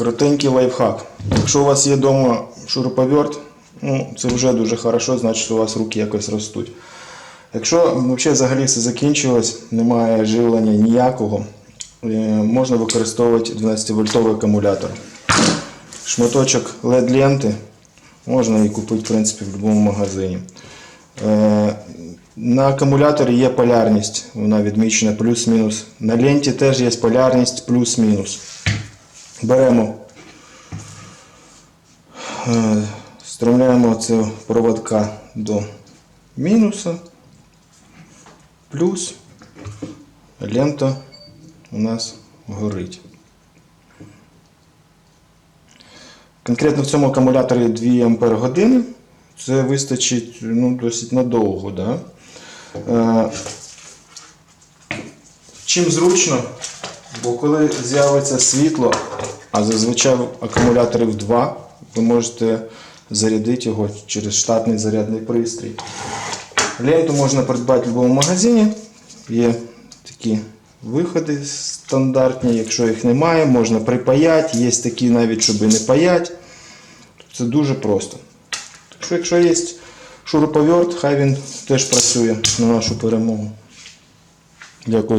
Коротенький лайфхак. Якщо у вас є вдома шуруповерт, ну, це вже дуже хорошо, значить у вас руки якось ростуть. Якщо взагалі все закінчилось, немає живлення ніякого, е, можна використовувати 12-вольтовий акумулятор. Шматочок LED-ленти можна її купити в принципі, в будь-якому магазині. Е, На акумуляторі є полярність, вона відмічена плюс-мінус. На ленті теж є полярність плюс-мінус. Беремо, е, встромляємо цю проводка до мінуса, плюс лента у нас горить. Конкретно в цьому акумуляторі 2 Ампер години. Це вистачить ну, досить надовго. Да? Е, чим зручно, бо коли з'явиться світло, а зазвичай акумуляторів 2, ви можете зарядити його через штатний зарядний пристрій. Ленту можна придбати в будь-якому магазині. Є такі виходи стандартні. Якщо їх немає, можна припаяти. Є такі навіть, щоб не паяти. Це дуже просто. Так що, якщо є шуруповерт, хай він теж працює на нашу перемогу. Дякую.